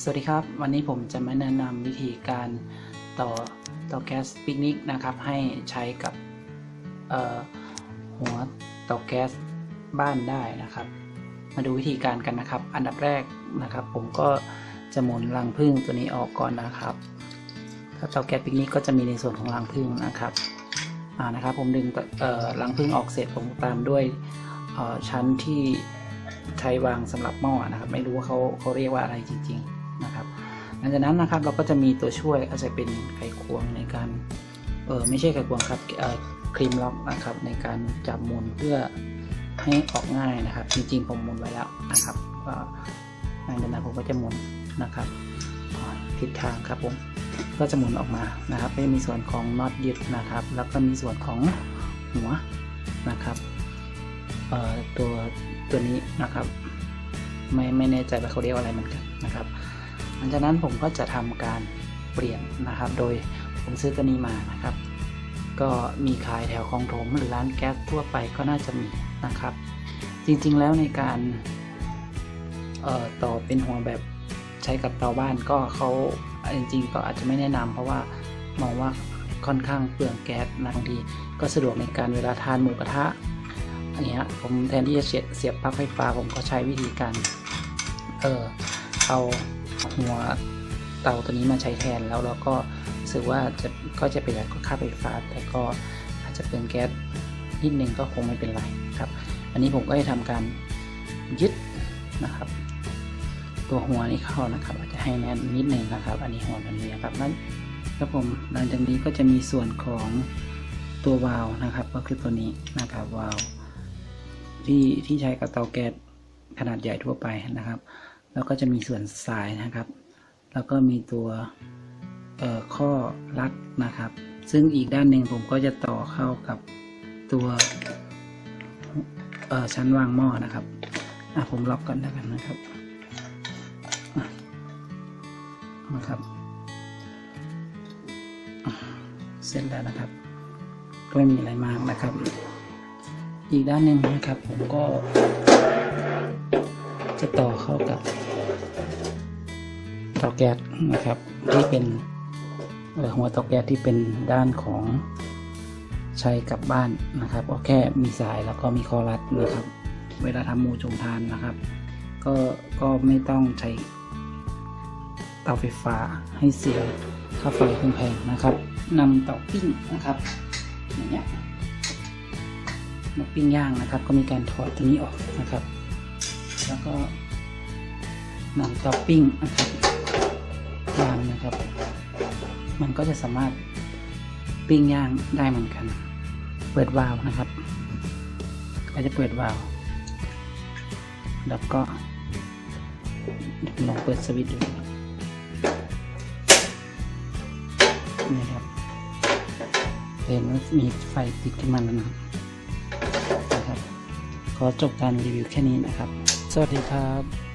สวัสดีครับ วันนี้ผมจะมาแนะนำวิธีการต่อเตาแก๊สปิกนิกนะครับ ให้ใช้กับหัวเตาแก๊สบ้านได้นะครับ มาดูวิธีการกันนะครับ อันดับแรกนะครับ ผมก็จะหมุนรังผึ้งตัวนี้ออกก่อนนะครับถ้าเตาแก๊สปิกนิกก็จะมีในส่วนของรังผึ้งนะครับอ่านะครับ ผมดึงรังผึ้งออกเสร็จผมตามด้วยชั้นที่ใช้วางสำหรับหม้อนะครับ ไม่รู้ว่าเขาเขาเรียกว่าอะไรจริงๆนะครับห ลังจากนั้นนะครับเราก็จะมีตัวช่วยก็จจะเป็นไขควงในการเออไม่ใช่ไขควงครับครีมล็อกนะครับในการจับมุนเพื่อให้ออกง่ายนะครับ จริงๆผมมุนไว้แล้วนะครับก็หลังจากนั้นผมก็จะมุนนะครับทิศทางครับผมก็จะหมุนออกมานะครับก็จะมีส่วนของน็อตยึดนะครับ แล้วก็มีส่วนของหัวนะครับตัวตัวนี้นะครับ ไม่ไม่แน่ใจว่าเขาเรียกอะไรเหมือนกันนะครับ หลังจากนั้นผมก็จะทำการเปลี่ยนนะครับ โดยผมซื้อตัวนี้มานะครับ ก็มีขายแถวคลองถมหรือร้านแก๊สทั่วไปก็น่าจะมีนะครับ จริงๆแล้วในการต่อเป็นหัวแบบใช้กับเตาบ้านก็เขาจริงๆ ก็อาจจะไม่แนะนำเพราะว่ามองว่าค่อนข้างเปลืองแก๊สนะบางทีก็สะดวกในการเวลาทานหมูกระทะอย่างเงี้ยผมแทนที่จะเสียบปลั๊กไฟฟ้าผมก็ใช้วิธีการเออเอา หัวเตาตัวนี้มาใช้แทนแล้วเราก็สึกว่าจะก็จะประหยัดค่าไฟฟ้า แต่ก็อาจจะเปลืองแก๊สนิดนึงก็คงไม่เป็นไรครับ อันนี้ผมก็จะทำการยึดนะครับ ตัวหัวนี้เข้านะครับอาจจะให้แน่นนิดนึงนะครับ อันนี้หัวแบบนี้นะครับนั้นครับผมหลังจากนี้ก็จะมีส่วนของตัววาล์วนะครับ ก็คือตัวนี้นะครับวาล์วที่ที่ใช้กับเตาแก๊สขนาดใหญ่ทั่วไปนะครับ แล้วก็จะมีส่วนสายนะครับ แล้วก็มีตัวข้อรัดนะครับ ซึ่งอีกด้านหนึ่งผมก็จะต่อเข้ากับตัวชั้นวางหม้อนะครับอะผมล็อกก่อนแล้วกันนะครับนะครับ เสร็จแล้วนะครับ ก็ไม่มีอะไรมากนะครับ อีกด้านหนึ่งนะครับผมก็ ต่อเข้ากับเตาแก๊สนะครับ ที่เป็นหัวเตาแก๊สที่เป็นด้านของใช้กลับบ้านนะครับก็แค่มีสายแล้วก็มีคอรัดนะครับ เวลาทำหมูจงทานนะครับ ก็ก็ไม่ต้องใช้เตาไฟฟ้าให้เสียค่าไฟแพงๆนะครับนำเตาปิ้งนะครับอย่างเงี้ยมาปิ้งย่างนะครับ ก็มีการถอดตัวนี้ออกนะครับ แล้วก็ นำเตาปิ้งนะครับวางนะครับ มันก็จะสามารถปิ้งย่างได้เหมือนกัน เปิดวาล์วนะครับ ก็จะเปิดวาล์วแล้วก็ลองเปิดสวิตช์ดูนี่ครับเห็นว่ามีไฟติดขึ้นมาแล้วนะครับขอจบการรีวิวแค่นี้นะครับ สวัสดีครับ